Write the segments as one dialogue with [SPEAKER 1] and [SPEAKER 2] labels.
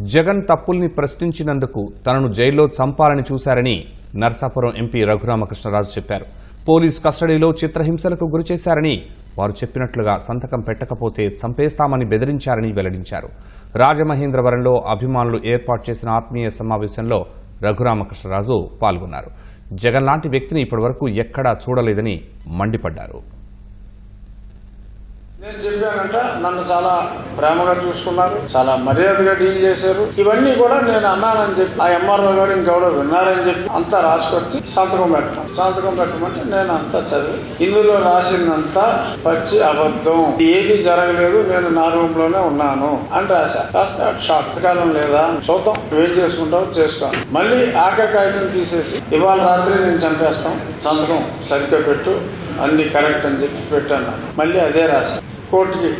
[SPEAKER 1] జగన్ తప్పుల్ని ప్రశ్నించినందుకు తనను జైల్లో చంపాలని చూశారని నర్సాపురం ఎంపీ రఘురామకృష్ణరాజు చెప్పారు. పోలీస్ కస్టడీలో చిత్రహింసలకు గురిచేశారని వారు చెప్పినట్లుగా సంతకం పెట్టకపోతే చంపేస్తామని బెదిరించారని వెల్లడించారు. రాజమహేంద్రవరంలో అభిమానులు ఏర్పాటు చేసిన ఆత్మీయ సమావేశంలో రఘురామకృష్ణరాజు పాల్గొన్నారు. జగన్ లాంటి వ్యక్తిని ఇప్పటివరకు ఎక్కడా చూడలేదని మండిపడ్డారు.
[SPEAKER 2] నేను చెప్పానంట నన్ను చాలా ప్రేమగా చూసుకున్నారు చాలా మర్యాదగా డీల్ చేశారు. ఇవన్నీ కూడా నేను అన్నానని చెప్పి ఆ ఎంఆర్ఓ గారు ఇంకెవడో విన్నారని చెప్పి అంతా రాసుకొచ్చి సంతకం పెట్టడం సంతకం పెట్టమంటే నేను అంతా చదివి ఇందులో రాసిందంతా పచ్చి అబద్ధం. ఏది జరగలేదు నేను నా రూమ్లోనే ఉన్నాను అని రాశా. కాస్త షాక్ కాలం లేదా చూద్దాం. ఏం చేసుకుంటావు చేసుకో మళ్ళీ ఆఖరి కాగితం తీసేసి ఇవాళ రాత్రి నేను చంపేస్తాం. సంతకం సరిగ్గా పెట్టు. అన్ని కరెక్ట్ అని చెప్పి పెట్టాను. మళ్ళీ అదే రాశా. కోర్టుకి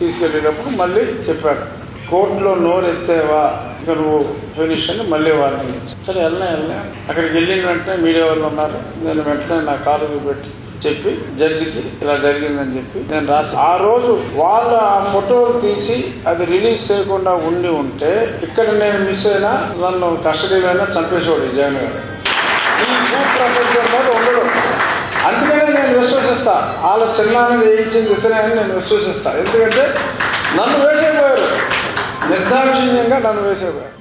[SPEAKER 2] తీసుకెళ్ళేటప్పుడు మళ్ళీ చెప్పాడు. కోర్టులో నోరు ఎత్తేవా? ఇక నువ్వు ఫినిష్ అని మళ్ళీ వార్నింగ్ సరే వెళ్ళినా వెళ్ళినా? అక్కడికి వెళ్ళిన వెంటనే మీడియా వాళ్ళు ఉన్నారు. నేను వెంటనే నా కాలు పెట్టి చెప్పి జడ్జికి ఇలా జరిగిందని చెప్పి నేను రాసి ఆ రోజు వాళ్ళు ఆ ఫోటో తీసి అది రిలీజ్ చేయకుండా ఉండి ఉంటే ఇక్కడ నేను మిస్ అయినా నన్ను కస్టడీలో చంపేసేవాడు ఈ జగన్ గారు. ఈ విశ్వసిస్తా. వాళ్ళ చిన్నాన్ని వేయించింది ఇతనే అని నేను విశ్వసిస్తా. ఎందుకంటే నన్ను వేసేపోయారు నిర్దాక్షిణ్యంగా నన్ను వేసేపోయారు